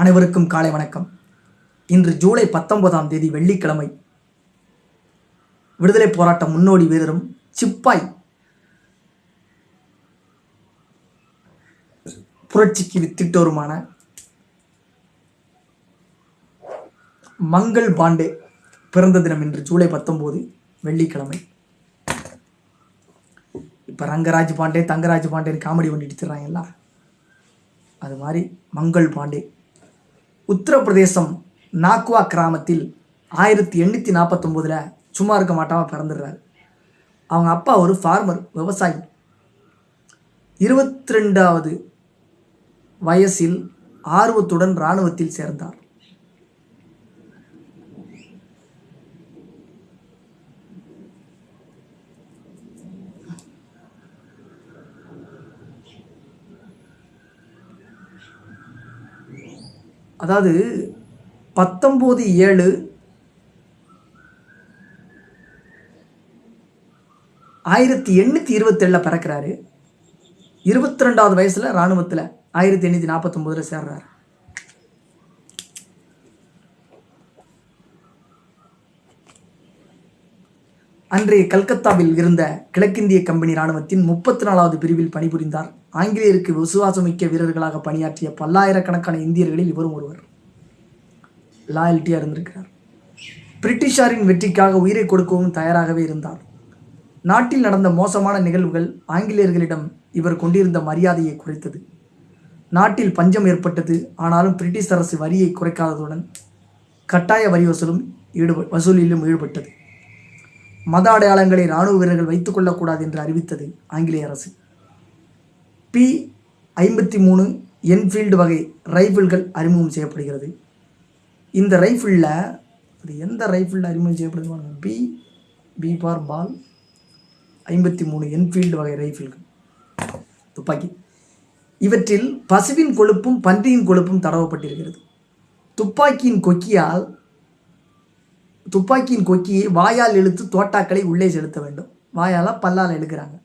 அனைவருக்கும் காலை வணக்கம். இன்று ஜூலை பத்தொன்பதாம் தேதி வெள்ளிக்கிழமை. விடுதலை போராட்ட முன்னோடி வீரரும் சிப்பாய் புரட்சிக்கு வித்திட்டோருமான மங்கள் பாண்டே பிறந்த தினம் இன்று ஜூலை பத்தொம்போது வெள்ளிக்கிழமை. இப்போ ரங்கராஜ் பாண்டே தங்கராஜ் பாண்டேன்னு காமெடி பண்ணிட்டு தர்றாங்கல்ல? அது மாதிரி மங்கள் பாண்டே. உத்தரப்பிரதேசம் நாக்வா கிராமத்தில் ஆயிரத்தி எண்ணூற்றி நாற்பத்தொம்போதில் சும்மா இருக்க மாட்டாமல் பிறந்துடுறாரு. அவங்க அப்பா ஒரு ஃபார்மர் விவசாயி. இருபத்தி ரெண்டாவது வயசில் ஆர்வத்துடன் இராணுவத்தில் சேர்ந்தார். அதாவது பத்தொம்போது ஏழு ஆயிரத்தி எண்ணூற்றி இருபத்தேழில் பிறக்கிறாரு. இருபத்தி ரெண்டாவது வயசில் இராணுவத்தில் ஆயிரத்தி எண்ணூற்றி நாற்பத்தொம்போதில் சேர்றாரு. அன்றைய கல்கத்தாவில் இருந்த கிழக்கிந்திய கம்பெனி இராணுவத்தின் முப்பத்தி நாலாவது பிரிவில் பணிபுரிந்தார். ஆங்கிலேயருக்கு விசுவாசமிக்க வீரர்களாக பணியாற்றிய பல்லாயிரக்கணக்கான இந்தியர்களில் இவரும் ஒருவர். லாயல்ட்டியாக இருந்திருக்கிறார். பிரிட்டிஷாரின் வெற்றிக்காக உயிரை கொடுக்கவும் தயாராகவே இருந்தார். நாட்டில் நடந்த மோசமான நிகழ்வுகள் ஆங்கிலேயர்களிடம் இவர் கொண்டிருந்த மரியாதையை குறைத்தது. நாட்டில் பஞ்சம் ஏற்பட்டது. ஆனாலும் பிரிட்டிஷ் அரசு வரியை குறைக்காததுடன் கட்டாய வரி வசூலும் ஈடுப வசூலிலும் ஈடுபட்டது. மத அடையாளங்களை இராணுவ வீரர்கள் வைத்துக் கொள்ளக்கூடாது என்று அறிவித்தது ஆங்கிலேய அரசு. பி ஐம்பத்தி மூணு என்ஃபீல்டு வகை ரைஃபிள்கள் அறிமுகம் செய்யப்படுகிறது. இந்த ரைஃபிளில் அது எந்த ரைஃபிளில் அறிமுகம் செய்யப்படுது பி பி பார் பால் ஐம்பத்தி மூணு என்ஃபீல்டு வகை ரைஃபிள்கள் துப்பாக்கி. இவற்றில் பசுவின் கொழுப்பும் பன்றியின் கொழுப்பும் தடவப்பட்டிருக்கிறது. துப்பாக்கியின் கொக்கியால் துப்பாக்கியின் கொக்கியை வாயால் இழுத்து தோட்டாக்களை உள்ளே செலுத்த வேண்டும். வாயால் பல்லால் எழுக்கிறாங்க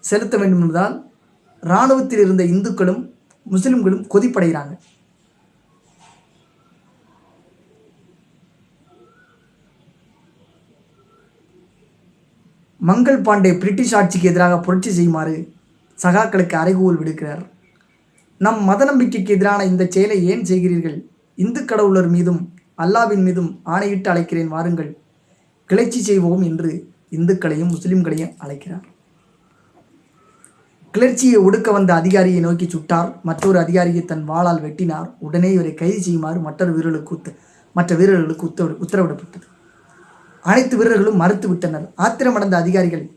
செலுத்த வேண்டும் என்பதால் இராணுவத்தில் இருந்த இந்துக்களும் முஸ்லிம்களும் கொதிப்படைகிறாங்க. மங்கள் பாண்டே பிரிட்டிஷ் ஆட்சிக்கு எதிராக புரட்சி செய்யுமாறு சகாக்களுக்கு அறைகூவல் விடுக்கிறார். நம் மத நம்பிக்கைக்கு எதிரான இந்த செயலை ஏன் செய்கிறீர்கள்? இந்து கடவுளர் மீதும் அல்லாவின் மீதும் ஆணையிட்டு அழைக்கிறேன் வாருங்கள். கிளர்ச்சி செய்வோம் என்று இந்துக்களையும் முஸ்லிம்களையும் அழைக்கிறார். கிளர்ச்சியை ஒடுக்க வந்த அதிகாரியை நோக்கி சுட்டார். மற்றொரு அதிகாரியை தன் வாளால் வெட்டினார். உடனே இவரை கைது செய்யுமாறு மற்றொரு வீரர்களுக்கு உத்த மற்ற வீரர்களுக்கு உத்தரவு உத்தரவிடப்பட்டது. அனைத்து வீரர்களும் மறுத்து விட்டனர். ஆத்திரமடைந்த அதிகாரிகள்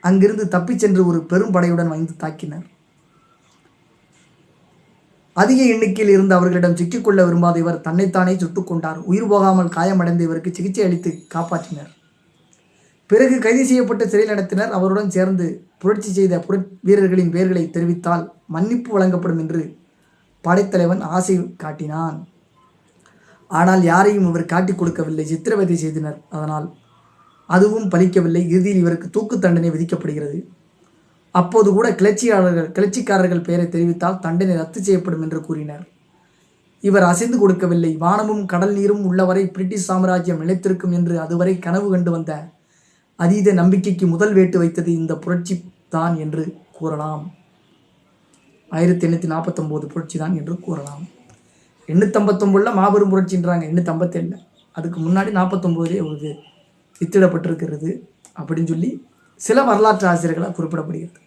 அங்கிருந்து தப்பிச் சென்று ஒரு பெரும் படையுடன் வந்து தாக்கினர். அதிக எண்ணிக்கையில் இருந்து அவர்களிடம் சிக்கிக்கொள்ள விரும்பாத இவர் தன்னைத்தானே சுட்டுக் கொண்டார். உயிர் போகாமல் காயமடைந்த இவருக்கு சிகிச்சை அளித்து காப்பாற்றினர். பிறகு கைது செய்யப்பட்ட சிறையில் நடத்தினர். அவருடன் சேர்ந்து புரட்சி செய்த புர வீரர்களின் பெயர்களை தெரிவித்தால் மன்னிப்பு வழங்கப்படும் என்று படைத்தலைவன் ஆசை காட்டினான். ஆனால் யாரையும் இவர் காட்டிக் கொடுக்கவில்லை. சித்திரவதை செய்தனர். அதனால் அதுவும் பலிக்கவில்லை. இறுதியில் இவருக்கு தூக்கு தண்டனை விதிக்கப்படுகிறது. அப்போது கூட கிளர்ச்சியாளர்கள் கிளர்ச்சிக்காரர்கள் பெயரை தெரிவித்தால் தண்டனை ரத்து செய்யப்படும் என்று கூறினர். இவர் அசைந்து கொடுக்கவில்லை. வானமும் கடல் நீரும் உள்ளவரை பிரிட்டிஷ் சாம்ராஜ்யம் நிலைத்திருக்கும் என்று அதுவரை கனவு கண்டு வந்த அதீத நம்பிக்கைக்கு முதல் வேட்டு வைத்தது இந்த புரட்சி தான் என்று கூறலாம். ஆயிரத்தி எண்ணூற்றி நாற்பத்தொம்போது புரட்சி தான் என்று கூறலாம். எண்ணூற்றம்பத்தொம்பதில் மாபெரும் புரட்சின்றாங்க எண்ணூற்றம்பத்தேழில் அதுக்கு முன்னாடி நாற்பத்தொம்போதே ஒரு வித்திடப்பட்டிருக்கிறது. அப்படின்னு சொல்லி சில வரலாற்று ஆசிரியர்களால் குறிப்பிடப்படுகிறது.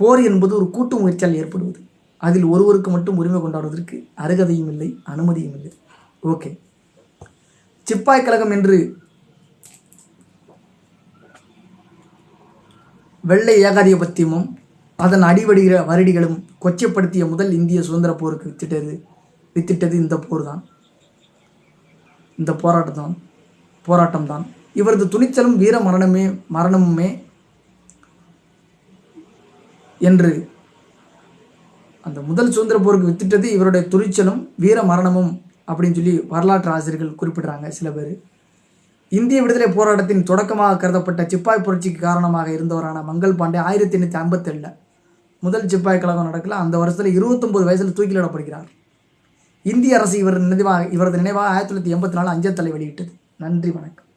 போர் என்பது ஒரு கூட்டு முயற்சியால் ஏற்படுவது. அதில் ஒருவருக்கு மட்டும் உரிமை கொண்டாடுவதற்கு அருகதையும் இல்லை அனுமதியும் இல்லை. ஓகே சிப்பாய் கழகம் என்று வெள்ளை ஏகாதிபத்தியமும் அதன் அடிவடிகிற வருடிகளும் கொச்சப்படுத்திய முதல் இந்திய சுதந்திர போருக்கு வித்திட்டது வித்திட்டது இந்த போர் தான் இந்த போராட்டம் தான் போராட்டம் தான் இவரது துணிச்சலும் வீர மரணமே மரணமுமே என்று அந்த முதல் சுதந்திர போருக்கு வித்திட்டது இவருடைய துணிச்சலும் வீர மரணமும் அப்படின்னு சொல்லி வரலாற்று ஆசிரியர்கள் குறிப்பிடுறாங்க சில பேர். இந்திய விடுதலை போராட்டத்தின் தொடக்கமாக கருதப்பட்ட சிப்பாய் புரட்சிக்கு காரணமாக இருந்தவரான மங்கள் பாண்டே ஆயிரத்தி எண்ணூற்றி ஐம்பத்தேழில் முதல் சிப்பாய் கழகம் நடக்கல. அந்த வருஷத்தில் இருபத்தொம்பது வயசில் தூக்கிலிடப்படுகிறார். இந்திய அரசு இவர் நினைவாக இவரது நினைவாக ஆயிரத்தி தொள்ளாயிரத்தி எண்பத்தி நாலு அஞ்சல் தலை வெளியிட்டது. நன்றி வணக்கம்.